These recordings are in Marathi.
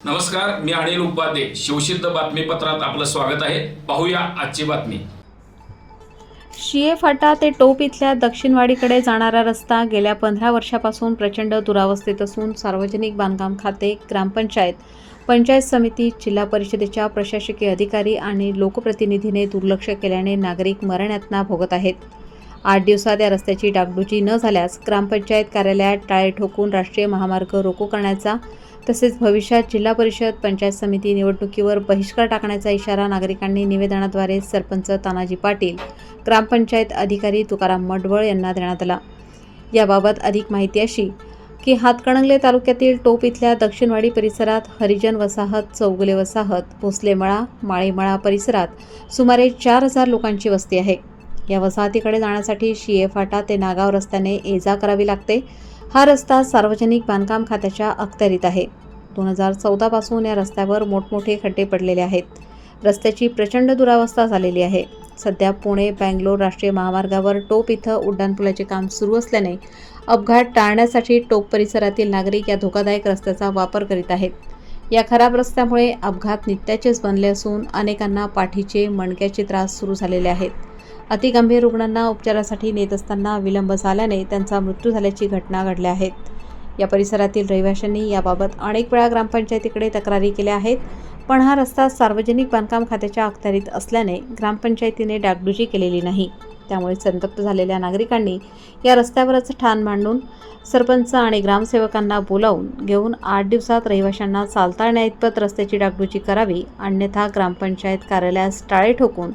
नमस्कार मी अनिल उपाध्ये शिवसिद्ध बातमीपत्रात आपलं स्वागत आहे. पाहूया आजची बातमी. शिये फाटा ते टोप इथल्या दक्षिणवाडीकडे जाणारा रस्ता गेल्या पंधरा वर्षापासून प्रचंड दुरावस्थेत असून सार्वजनिक बांधकाम खाते ग्रामपंचायत पंचायत समिती जिल्हा परिषदेच्या प्रशासकीय अधिकारी आणि लोकप्रतिनिधीने दुर्लक्ष केल्याने नागरिक मरण्यातना भोगत आहेत. आठ दिवसात या रस्त्याची डागडुजी न झाल्यास ग्रामपंचायत कार्यालयात टाळे ठोकून राष्ट्रीय महामार्ग रोको करण्याचा तसेच भविष्यात जिल्हा परिषद पंचायत समिती निवडणुकीवर बहिष्कार टाकण्याचा इशारा नागरिकांनी निवेदनाद्वारे सरपंच तानाजी पाटील ग्रामपंचायत अधिकारी तुकाराम मडवळ यांना देण्यात आला. याबाबत अधिक माहिती अशी की हातकणंगले तालुक्यातील टोप इथल्या दक्षिणवाडी परिसरात हरिजन वसाहत चौगुले वसाहत भोसलेमळा माळीमळा परिसरात सुमारे चार हजार लोकांची वस्ती आहे. या वसाहतीकडे जाण्यासाठी शिये फाटा ते नागाव रस्त्याने ये जा करावी लागते. हा रस्ता सार्वजनिक बांधकाम खात्याच्या अखत्यारीत आहे. दोन हजार चौदापासून या रस्त्यावर मोठमोठे खड्डे पडलेले आहेत. रस्त्याची प्रचंड दुरावस्था झालेली आहे. सध्या पुणे बँगलोर राष्ट्रीय महामार्गावर टोप इथं उड्डाणपुलाचे काम सुरू असल्याने अपघात टाळण्यासाठी टोप परिसरातील नागरिक या धोकादायक रस्त्याचा वापर करीत आहेत. या खराब रस्त्यामुळे अपघात नित्याचेच बनले असून अनेकांना पाठीचे मणक्याचे त्रास सुरू झालेले आहेत. अतिगंभीर रुग्णांना उपचारासाठी नेत असताना विलंब झाल्याने त्यांचा मृत्यू झाल्याची घटना घडल्या आहेत. या परिसरातील रहिवाशांनी याबाबत अनेक वेळा ग्रामपंचायतीकडे तक्रारी केल्या आहेत पण हा रस्ता सार्वजनिक बांधकाम खात्याच्या अखत्यारीत असल्याने ग्रामपंचायतीने डागडुजी केलेली नाही. त्यामुळे संतप्त झालेल्या नागरिकांनी या रस्त्यावरच ठाण मांडून सरपंच आणि ग्रामसेवकांना बोलावून घेऊन आठ दिवसात रहिवाशांना चालता येण्याइतपत रस्त्याची डागडुजी करावी अन्यथा ग्रामपंचायत कार्यालयास टाळे ठोकून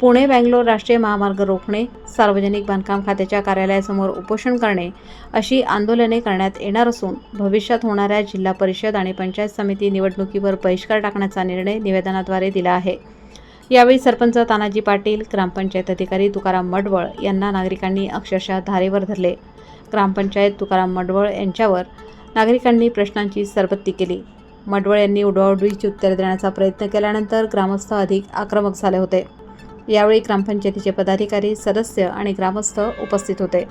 पुणे बँगलोर राष्ट्रीय महामार्ग रोखणे सार्वजनिक बांधकाम खात्याच्या कार्यालयासमोर उपोषण करणे अशी आंदोलने करण्यात येणार असून भविष्यात होणाऱ्या जिल्हा परिषद आणि पंचायत समिती निवडणुकीवर बहिष्कार टाकण्याचा निर्णय निवेदनाद्वारे दिला आहे. यावेळी सरपंच तानाजी पाटील ग्रामपंचायत अधिकारी तुकाराम मडवळ यांना नागरिकांनी अक्षरशः धारेवर धरले. ग्रामपंचायत तुकाराम मडवळ यांच्यावर नागरिकांनी प्रश्नांची सरबत्ती केली. मडवळ यांनी उडवाउडवीची उत्तरे देण्याचा प्रयत्न केल्यानंतर ग्रामस्थ अधिक आक्रमक झाले होते. यावेळी ग्रामपंचायतीचे पदाधिकारी सदस्य आणि ग्रामस्थ उपस्थित होते.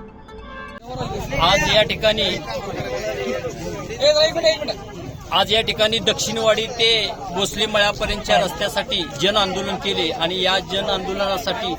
आज या ठिकाणी आज या ठिकाणी दक्षिणवाडी ते भोसले मळ्यापर्यंतच्या रस्त्यासाठी जन आंदोलन केले आणि या जन आंदोलनासाठी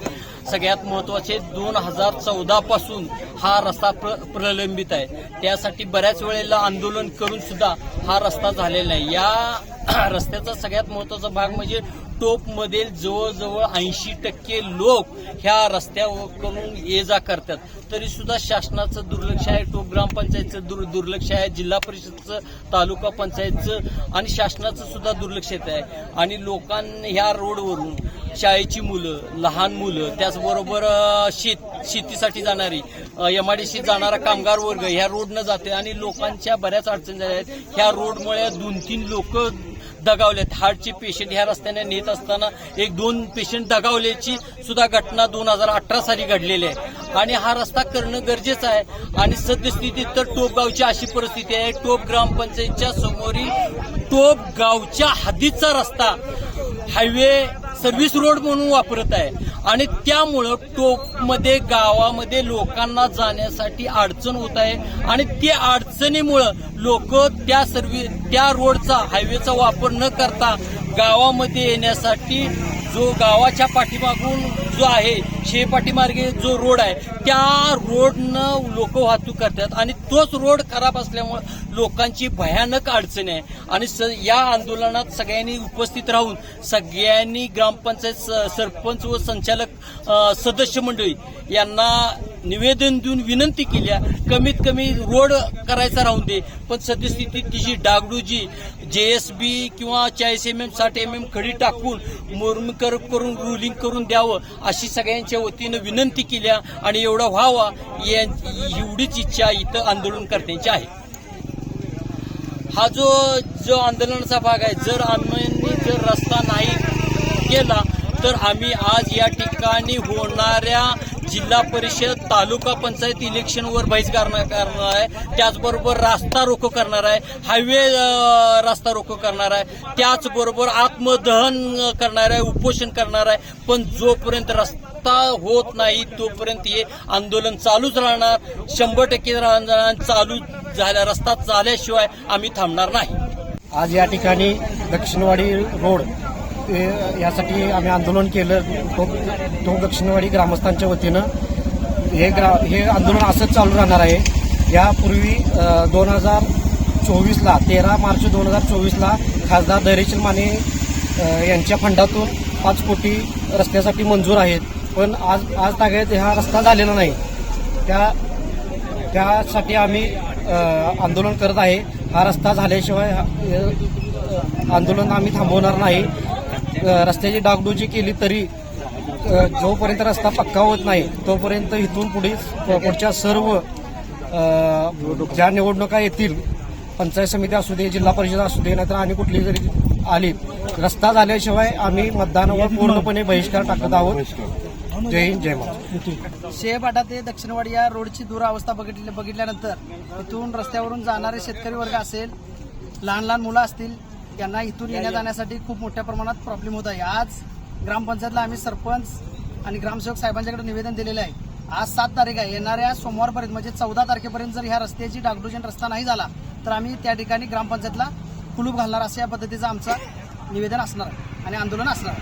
सगळ्यात महत्त्वाचे दोन हजार चौदा पासून हा रस्ता प्र प्रलंबित आहे. त्यासाठी बऱ्याच वेळेला आंदोलन करून सुद्धा हा रस्ता झालेला नाही. या रस्त्याचा सगळ्यात महत्त्वाचा भाग म्हणजे टोपमध्ये जवळजवळ ऐंशी टक्के लोक ह्या रस्त्यावरून ये जा करतात. तरी सुद्धा शासनाचं दुर्लक्ष आहे टोप ग्रामपंचायतचं दुर दुर्लक्ष आहे जिल्हा परिषदचं तालुका पंचायतचं आणि शासनाचं सुद्धा दुर्लक्ष येत आहे. आणि लोकांनी ह्या रोडवरून शाळेची मुलं लहान मुलं त्याचबरोबर शेत शेतीसाठी जाणारी एम जाणारा कामगार वर्ग ह्या रोडनं जाते आणि लोकांच्या बऱ्याच अडचणी झाल्या आहेत. ह्या रोडमुळे दोन तीन लोक दगावलेत. हार्टचे पेशंट ह्या रस्त्याने नेत असताना एक दोन पेशंट दगावल्याची सुद्धा घटना दोन हजार अठरा साली घडलेली आहे. आणि हा रस्ता करणं गरजेचं आहे. आणि सद्यस्थितीत तर टोपगावची अशी परिस्थिती आहे. टोप ग्रामपंचायतच्या समोरील टोप गावच्या हद्दीचा रस्ता. हायवे सर्व्हिस रोड म्हणून वापरत आहे. आणि त्यामुळं टोपमध्ये गावामध्ये लोकांना जाण्यासाठी अडचण होत आहे. आणि त्या अडचणीमुळं लोक त्या सर्व्हिस त्या रोडचा हायवेचा वापर न करता गावामध्ये येण्यासाठी जो गावाच्या पाठीमागून जो आहे शे पाठीमार्गे जो रोड आहे त्या रोडनं लोक वाहतूक करतात आणि तोच रोड खराब असल्यामुळे लोकांची भयानक अडचण आहे. आणि स या आंदोलनात सगळ्यांनी उपस्थित राहून सगळ्यांनी ग्रामपंचायत स- सरपंच व संचालक सदस्य मंडळी यांना निवेदन देऊन विनंती केल्या कमीत कमी रोड करायचा राहून दे. पण सद्यस्थितीत तिची डागडूजी जे एस बी किंवा चाळीस एम एम साठ एम एम खडी टाकून मुरमीकर करून रुलिंग करून द्यावं अशी सगळ्यांच्या वतीनं विनंती केल्या आणि एवढं व्हावा या- एवढीच इच्छा इथं आंदोलनकर्त्यांची आहे. हा जो जो आंदोलनाचा भाग आहे जर आम्ही जर रस्ता नाही केला तर आम्ही आज या ठिकाणी होणाऱ्या जिल्हा परिषद तालुका पंचायत इलेक्शनवर बहिष्कार करणार आहे. त्याचबरोबर रास्ता रोको करणार आहे. हायवे रास्ता रोको करणार आहे. त्याचबरोबर आत्मदहन करणार आहे उपोषण करणार आहे. पण जोपर्यंत रस्ता होत नाही तोपर्यंत हे आंदोलन चालूच राहणार. शंभर टक्के चालू झाल्या रस्ता चालल्याशिवाय आम्ही थांबणार नाही. आज या ठिकाणी दक्षिणवाडी रोड हे- यासाठी आम्ही आंदोलन केलं. तो तो दक्षिणवाडी ग्रामस्थांच्या वतीनं. हे ग्रा हे आंदोलन असंच चालू राहणार आहे. यापूर्वी दोन हजार चोवीसला तेरा मार्च दोन हजार चोवीसला खासदार धैर्यशील माने यांच्या फंडातून पाच कोटी रस्त्यासाठी मंजूर आहेत. पण आज आज तागेत हा रस्ता झालेला नाही. त्या त्यासाठी आम्ही आंदोलन करत आहे. हा रस्ता झाल्याशिवाय आंदोलन आम्ही थांबवणार नाही. रस्त्याची डागडुजी केली तरी जोपर्यंत रस्ता पक्का होत नाही तोपर्यंत इथून पुढे पुढच्या सर्व ज्या निवडणुका येतील पंचायत समिती असू दे जिल्हा परिषद असू दे नाहीतर आणि कुठली जरी आली रस्ता झाल्याशिवाय आम्ही मतदानावर पूर्णपणे बहिष्कार टाकत आहोत. जय हिंद जय महाराष्ट्र. शेपाटा ते दक्षिणवाडी या रोडची दुरावस्था बघितली बघितल्यानंतर इथून रस्त्यावरून जाणारे शेतकरी वर्ग असेल लहान लहान मुलं असतील यांना इथून येण्या जाण्यासाठी खूप मोठ्या प्रमाणात प्रॉब्लेम होत आहे. आज ग्रामपंचायतला आम्ही सरपंच आणि ग्रामसेवक साहेबांच्याकडे निवेदन दिलेलं आहे. आज सात तारीख आहे. येणाऱ्या सोमवारपर्यंत म्हणजे चौदा तारखेपर्यंत जर ह्या रस्त्याची डागडुजन रस्ता नाही झाला तर आम्ही त्या ठिकाणी ग्रामपंचायतला कुलूप घालणार असं या पद्धतीचं आमचं निवेदन असणार आणि आंदोलन असणार